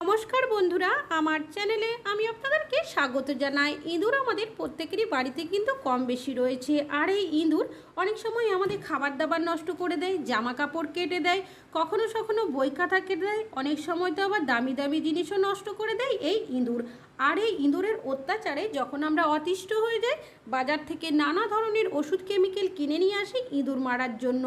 নমস্কার বন্ধুরা, আমার চ্যানেলে আমি আপনাদেরকে স্বাগত জানাই। ইঁদুর আমাদের প্রত্যেকেরই বাড়িতে কিন্তু কম বেশি রয়েছে। আর এই ইঁদুর অনেক সময় আমাদের খাবার দাবার নষ্ট করে দেয় জামা কাপড় কেটে দেয়, কখনো কখনো বই খাতা কেটে দেয়, অনেক সময় তো আবার দামি দামি জিনিসও নষ্ট করে দেয় এই ইঁদুর। আর এই ইঁদুরের অত্যাচারে যখন আমরা অতিষ্ঠ হয়ে যাই, বাজার থেকে নানা ধরনের ওষুধ, কেমিক্যাল কিনে নিয়ে আসি ইঁদুর মারার জন্য।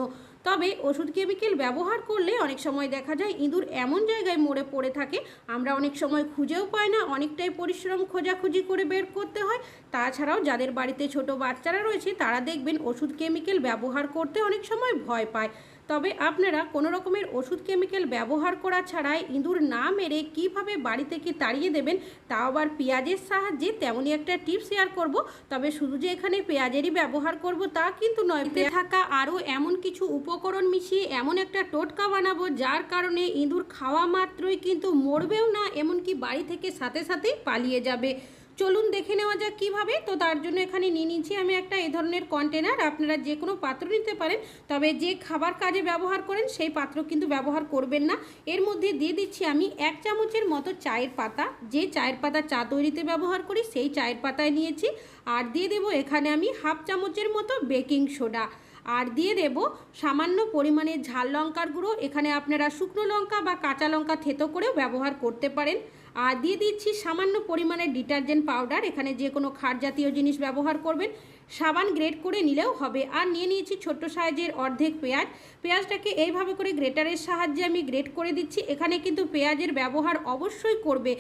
তবে ওষুধ কেমিক্যাল ব্যবহার করলে অনেক সময় দেখা যায় ইঁদুর এমন জায়গায় মরে পড়ে থাকে, আমরা অনেক সময় খুঁজেও পাই না, অনেকটাই পরিশ্রম খোঁজাখুঁজি করে বের করতে হয়। তাছাড়াও যাদের বাড়িতে ছোট বাচ্চারা রয়েছে, তারা দেখবেন ওষুধ কেমিক্যাল ব্যবহার করতে অনেক সময় ভয় পায়। তবে আপনারা কোনো রকমের ওষুধ কেমিক্যাল ব্যবহার করা ছাড়াই ইঁদুর না মেরে কীভাবে বাড়ি থেকে তাড়িয়ে দেবেন, তাও আবার পেঁয়াজের সাহায্যে তেমনই একটা টিপস শেয়ার করব। তবে শুধু যে এখানে পেঁয়াজেরই ব্যবহার করব তা কিন্তু নয়। থাকা আরও এমন কিছু উপকরণ মিশিয়ে এমন একটা টোটকা বানাবো, যার কারণে ইঁদুর খাওয়া মাত্রই কিন্তু মরবেও না, এমনকি বাড়ি থেকে সাথে সাথেই পালিয়ে যাবে। চলুন দেখে নেওয়া যাক কীভাবে। তো তার জন্য এখানে নিয়ে নিচ্ছি আমি একটা এ ধরনের কন্টেনার আপনারা যে কোনো পাত্র নিতে পারেন, তবে যে খাবার কাজে ব্যবহার করেন, সেই পাত্র কিন্তু ব্যবহার করবেন না। এর মধ্যে দিয়ে দিচ্ছি আমি এক চামচের মতো চায়ের পাতা। যে চায়ের পাতা চা তৈরিতে ব্যবহার করি, সেই চায়ের পাতায় নিয়েছি। আর দিয়ে দেবো এখানে আমি হাফ চামচের মতো বেকিং সোডা। আর দিয়ে দেব সামান্য পরিমাণে ঝাল লঙ্কার গুঁড়ো। এখানে আপনারা শুকনো লঙ্কা বা কাঁচা লঙ্কা থেতো করেও ব্যবহার করতে পারেন। আর দিয়ে দিচ্ছি সামান্য পরিমাণে ডিটারজেন্ট পাউডার। এখানে যে কোনো খার জাতীয় জিনিস ব্যবহার করবেন। সাবান গ্রেট করে নিলেও হবে। আর নিয়ে নিয়েছি ছোট্ট সাইজের অর্ধেক পেঁয়াজ। পেঁয়াজটাকে এইভাবে করে গ্রেটারের সাহায্যে আমি গ্রেট করে দিচ্ছি। এখানে কিন্তু পেঁয়াজের ব্যবহার অবশ্যই করবে।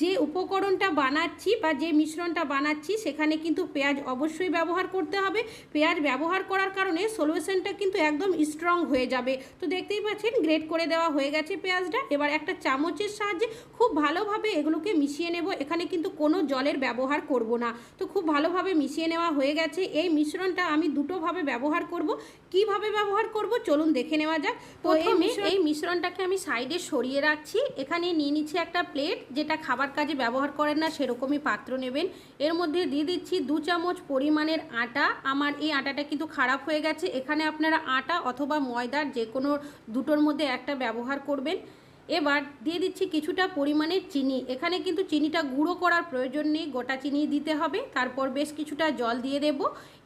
যে উপকরণটা বানাচ্ছি বা যে মিশ্রণটা বানাচ্ছি সেখানে কিন্তু পেঁয়াজ অবশ্যই ব্যবহার করতে হবে। পেঁয়াজ ব্যবহার করার কারণে সলিউশনটা কিন্তু একদম স্ট্রং হয়ে যাবে। তো দেখতেই পাচ্ছেন গ্রেট করে দেওয়া হয়ে গেছে পেঁয়াজটা। এবার একটা চামচের সাহায্যে খুব ভালোভাবে এগুলোকে মিশিয়ে নেব। এখানে কিন্তু কোনো জলের ব্যবহার করব না। তো খুব ভালোভাবে মিশিয়ে নেওয়া হয়ে গেছে। এই মিশ্রণটা আমি দুটোভাবে ব্যবহার করব। কীভাবে ব্যবহার করব চলুন দেখে নেওয়া যাক। তো এই মিশ্রণটাকে আমি সাইডে সরিয়ে রাখছি। এখানে নিয়ে নিচ্ছি একটা প্লেট যেটা খাবার কাজে ব্যবহার করেন না, সেরকমই পাত্র নেবেন। এর মধ্যে দিয়ে দিচ্ছি দু চামচ পরিমাণের আটা। আমার এই আটাটা কিন্তু খারাপ হয়ে গেছে। এখানে আপনারা আটা অথবা ময়দার যে কোনো দুটোর মধ্যে একটা ব্যবহার করবেন। এবার দিয়ে দিচ্ছি কিছুটা পরিমাণের চিনি। এখানে কিন্তু চিনিটা গুঁড়ো করার প্রয়োজন নেই, গোটা চিনি দিতে হবে। তারপর বেশ কিছুটা জল দিয়ে দেব।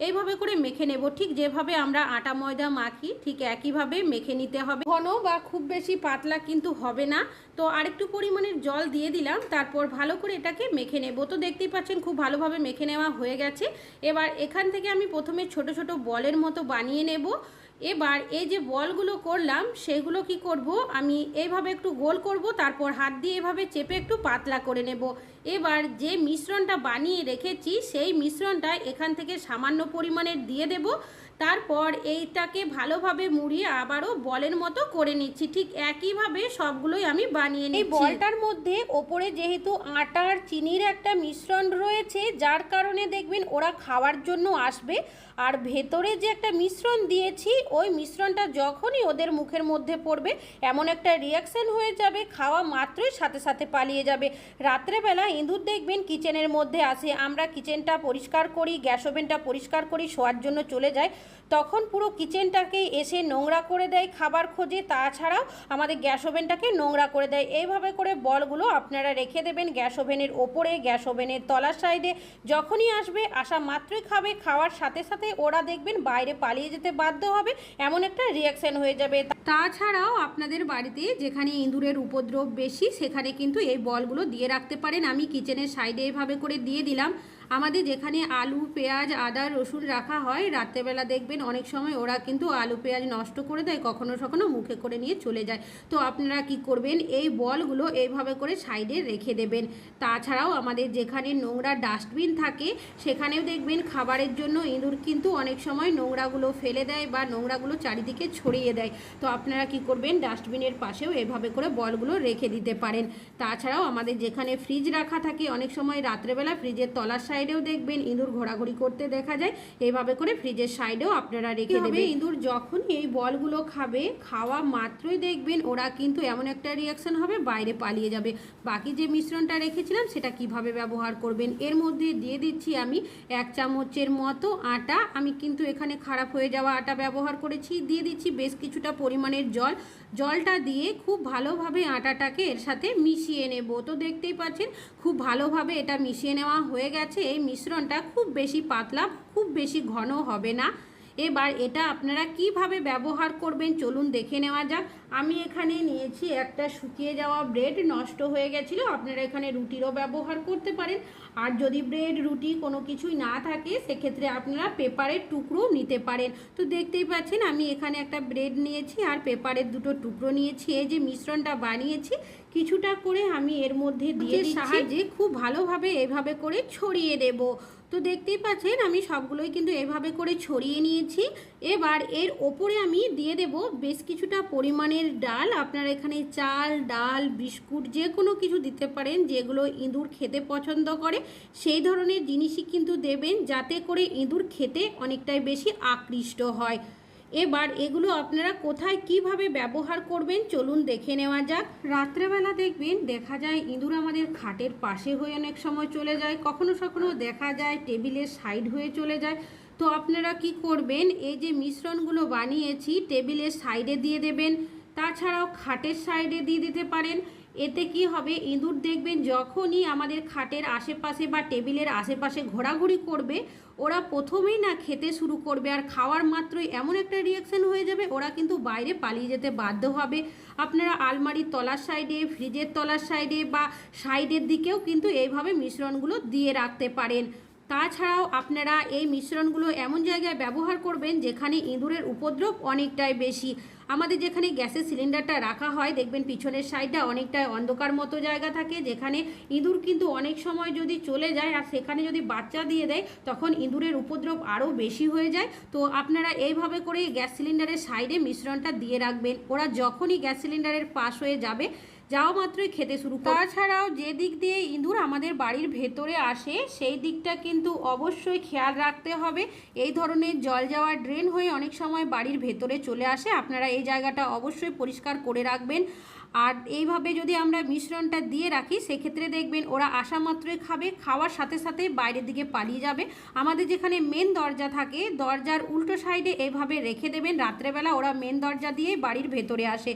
এইভাবে করে মেখে নেব। ঠিক যেভাবে আমরা আটা, ময়দা মাখি, ঠিক একইভাবে মেখে নিতে হবে। ঘন বা খুব বেশি পাতলা কিন্তু হবে না। তো আরেকটু পরিমাণের জল দিয়ে দিলাম। তারপর ভালো করে এটাকে মেখে নেব। তো দেখতেই পাচ্ছেন, খুব ভালোভাবে মেখে নেওয়া হয়ে গেছে। এবার এখান থেকে আমি প্রথমে ছোট ছোট বলের মতো বানিয়ে নেব। এবার এই যে বলগুলো করলাম, সেগুলো কি করব? আমি এইভাবে একটু গোল করব, তারপর হাত দিয়ে এভাবে চেপে একটু পাতলা করে নেব। এবার যে মিশ্রণটা বানিয়ে রেখেছি, সেই মিশ্রণটা এখান থেকে সামান্য পরিমাণের দিয়ে দেব। তারপর এইটাকে ভালোভাবে মুড়িয়ে আবারও বলের মতো করে নিচ্ছি। ঠিক একইভাবে সবগুলোই আমি বানিয়ে নিই বলটার মধ্যে ওপরে যেহেতু আটার চিনির একটা মিশ্রণ রয়েছে যার কারণে দেখবেন ওরা খাওয়ার জন্য আসবে। আর ভেতরে যে একটা মিশ্রণ দিয়েছি ওই মিশ্রণটা যখনই ওদের মুখের মধ্যে পড়বে এমন একটা রিয়াকশন হয়ে যাবে খাওয়া মাত্রই সাথে সাথে পালিয়ে যাবে। রাত্রেবেলা ইঁদুর দেখবেন কিচেনের মধ্যে আসে। আমরা কিচেনটা পরিষ্কার করি গ্যাস ওভেনটা পরিষ্কার করি শোয়ার জন্য চলে যায়। তখন পুরো কিচেনটাকে এসে নোংরা করে দেয় খাবার খোঁজে, তাছাড়াও আমাদের গ্যাস ওভেনটাকে নোংরা করে দেয়। এইভাবে করে বলগুলো আপনারা রেখে দেবেন গ্যাস ওভেনের ওপরে, গ্যাস ওভেনের তলার সাইডে। যখনই আসবে, আসা মাত্রই খাবে। খাওয়ার সাথে সাথে ওরা দেখবেন বাইরে পালিয়ে যেতে বাধ্য হবে। এমন একটা রিয়াকশন হয়ে যাবে। তাছাড়াও আপনাদের বাড়িতে যেখানে ইঁদুরের উপদ্রব বেশি, সেখানে কিন্তু এই বলগুলো দিয়ে রাখতে পারেন। আমি কিচেনের সাইডে এভাবে করে দিয়ে দিলাম। আমাদের যেখানে আলু, পেঁয়াজ, আদা, রসুন রাখা হয়, রাত্রেবেলা দেখবেন অনেক সময় ওরা কিন্তু আলু, পেঁয়াজ নষ্ট করে দেয়, কখনো কখনো মুখে করে নিয়ে চলে যায়। তো আপনারা কি করবেন, এই বলগুলো এইভাবে করে সাইডে রেখে দেবেন। তাছাড়াও আমাদের যেখানে নোংরা ডাস্টবিন থাকে, সেখানেও দেখবেন খাবারের জন্য ইঁদুর কিন্তু অনেক সময় নোংরাগুলো ফেলে দেয় বা নোংরাগুলো চারিদিকে ছড়িয়ে দেয়। তো আপনারা কি করবেন, ডাস্টবিনের পাশেও এভাবে করে বলগুলো রেখে দিতে পারেন। তাছাড়াও আমাদের যেখানে ফ্রিজ রাখা থাকে, অনেক সময় রাত্রেবেলা ফ্রিজের তলার সাইডেও দেখবেন ইঁদুর ঘোরাঘুরি করতে দেখা যায়। এইভাবে করে ফ্রিজের সাইডেও আপনারা রেখে দেবেন। ইঁদুর যখন এই বলগুলো খাবে খাওয়া মাত্রই দেখবেন ওরা কিন্তু এমন একটা রিয়াকশন হবে বাইরে পালিয়ে যাবে। বাকি যে মিশ্রণটা রেখেছিলাম সেটা কীভাবে ব্যবহার করবেন? এর মধ্যে দিয়ে দিচ্ছি আমি এক চামচের মতো আটা। আমি কিন্তু এখানে খারাপ হয়ে যাওয়া আটা ব্যবহার করেছি। দিয়ে দিচ্ছি বেশ কিছুটা পরিমাণের জল। জলটা দিয়ে খুব ভালোভাবে আটাটাকে এর সাথে মিশিয়ে নেব। তো দেখতেই পাচ্ছেন, খুব ভালোভাবে এটা মিশিয়ে নেওয়া হয়ে গেছে। এই মিশ্রণটা খুব বেশি পাতলা, খুব বেশি ঘন হবে না। এবার এটা আপনারা কীভাবে ব্যবহার করবেন চলুন দেখে নেওয়া যাক। আমি এখানে নিয়েছি একটা শুকিয়ে যাওয়া ব্রেড নষ্ট হয়ে গেছিল আপনারা এখানে রুটিরও ব্যবহার করতে পারেন। আর যদি ব্রেড রুটি কোনো কিছুই না থাকে সেক্ষেত্রে আপনারা পেপারের টুকরো নিতে পারেন। তো দেখতেই পাচ্ছেন আমি এখানে একটা ব্রেড নিয়েছি আর পেপারের দুটো টুকরো নিয়েছি। এই যে মিশ্রণটা বানিয়েছি কিছুটা করে আমি এর মধ্যে দিয়ে সাহায্যে খুব ভালোভাবে এভাবে করে ছড়িয়ে দেব। তো দেখতেই পাচ্ছেন, আমি সবগুলোই কিন্তু এভাবে করে ছড়িয়ে নিয়েছি। এবার এর ওপরে আমি দিয়ে দেব বেশ কিছুটা পরিমাণের ডাল। আপনারা এখানে চাল, ডাল, বিস্কুট যে কোনো কিছু দিতে পারেন, যেগুলো ইঁদুর খেতে পছন্দ করে, সেই ধরনের জিনিসই কিন্তু দেবেন, যাতে করে ইঁদুর খেতে অনেকটাই বেশি আকৃষ্ট হয়। এবার এগুলো আপনারা কোথায় কীভাবে ব্যবহার করবেন চলুন দেখে নেওয়া যাক। রাত্রেবেলা দেখবেন দেখা যায় ইঁদুর আমাদের খাটের পাশে হয়ে অনেক সময় চলে যায়, কখনো কখনো দেখা যায় টেবিলের সাইড হয়ে চলে যায়। তো আপনারা কি করবেন, এই যে মিশ্রণগুলো বানিয়েছি, টেবিলের সাইডে দিয়ে দেবেন। তাছাড়াও খাটের সাইডে দিয়ে দিতে পারেন। এতে কি হবে? ইঁদুর দেখবেন যখনই আমাদের খাটের আশেপাশে বা টেবিলের আশেপাশে ঘোরাঘুরি করবে, ওরা প্রথমেই না খেতে শুরু করবে আর খাওয়ার মাত্রই এমন একটা রিয়াকশন হয়ে যাবে, ওরা কিন্তু বাইরে পালিয়ে যেতে বাধ্য হবে। আপনারা আলমারির তলার সাইডে, ফ্রিজের তলার সাইডে বা সাইডের দিকেও কিন্তু এইভাবে মিশ্রণগুলো দিয়ে রাখতে পারেন। তাছাড়াও আপনারা এই মিশ্রণগুলো এমন জায়গায় ব্যবহার করবেন যেখানে ইঁদুরের উপদ্রব অনেকটাই বেশি। আমাদের যেখানে গ্যাসের সিলিন্ডারটা রাখা হয়, দেখবেন পিছনের সাইডটা অনেকটাই অন্ধকার মতো জায়গা থাকে, যেখানে ইঁদুর কিন্তু অনেক সময় যদি চলে যায় আর সেখানে যদি বাচ্চা দিয়ে দেয়, তখন ইঁদুরের উপদ্রব আরও বেশি হয়ে যায়। তো আপনারা এইভাবে করে গ্যাস সিলিন্ডারের সাইডে মিশ্রণটা দিয়ে রাখবেন। ওরা যখনই গ্যাস সিলিন্ডারের পাশ হয়ে যাবে যাওয়া মাত্রই খেতে শুরু তাছাড়াও যে দিক দিয়ে ইঁদুর আমাদের বাড়ির ভেতরে আসে, সেই দিকটা কিন্তু অবশ্যই খেয়াল রাখতে হবে। এই ধরনের জল যাওয়া ড্রেন হয়ে অনেক সময় বাড়ির ভেতরে চলে আসে। আপনারা এই জায়গাটা অবশ্যই পরিষ্কার করে রাখবেন। আর এইভাবে যদি আমরা মিশ্রণটা দিয়ে রাখি, সেক্ষেত্রে দেখবেন ওরা আসা মাত্রই খাবে, খাওয়ার সাথে সাথে বাইরের দিকে পালিয়ে যাবে। আমাদের যেখানে মেন দরজা থাকে, দরজার উল্টো সাইডে এভাবে রেখে দেবেন। রাত্রেবেলা ওরা মেন দরজা দিয়ে বাড়ির ভেতরে আসে।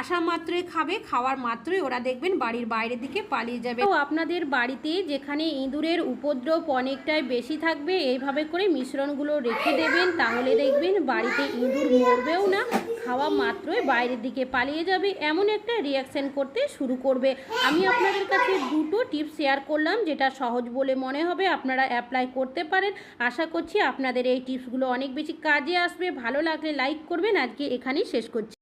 আসা মাত্রই খাবে, খাওয়ার মাত্রই ওরা দেখবেন বাড়ির বাইরের দিকে পালিয়ে যাবে। তো আপনাদের বাড়িতে যেখানে ইঁদুরের উপদ্রব অনেকটাই বেশি থাকবে, এইভাবে করে মিশ্রণগুলো রেখে দেবেন, তাহলে দেখবেন বাড়িতে ইঁদুর মরবেও না, খাওয়া মাত্রই বাইরের দিকে পালিয়ে যাবে, এমন একটা রিয়াকশন করতে শুরু করবে। আমি আপনাদের কাছে দুটো টিপস শেয়ার করলাম, যেটা সহজ বলে মনে হবে, আপনারা অ্যাপ্লাই করতে পারেন। আশা করছি আপনাদের এই টিপসগুলো অনেক বেশি কাজে আসবে, ভালো লাগলে লাইক করবেন। আজকে এখানেই শেষ করছি।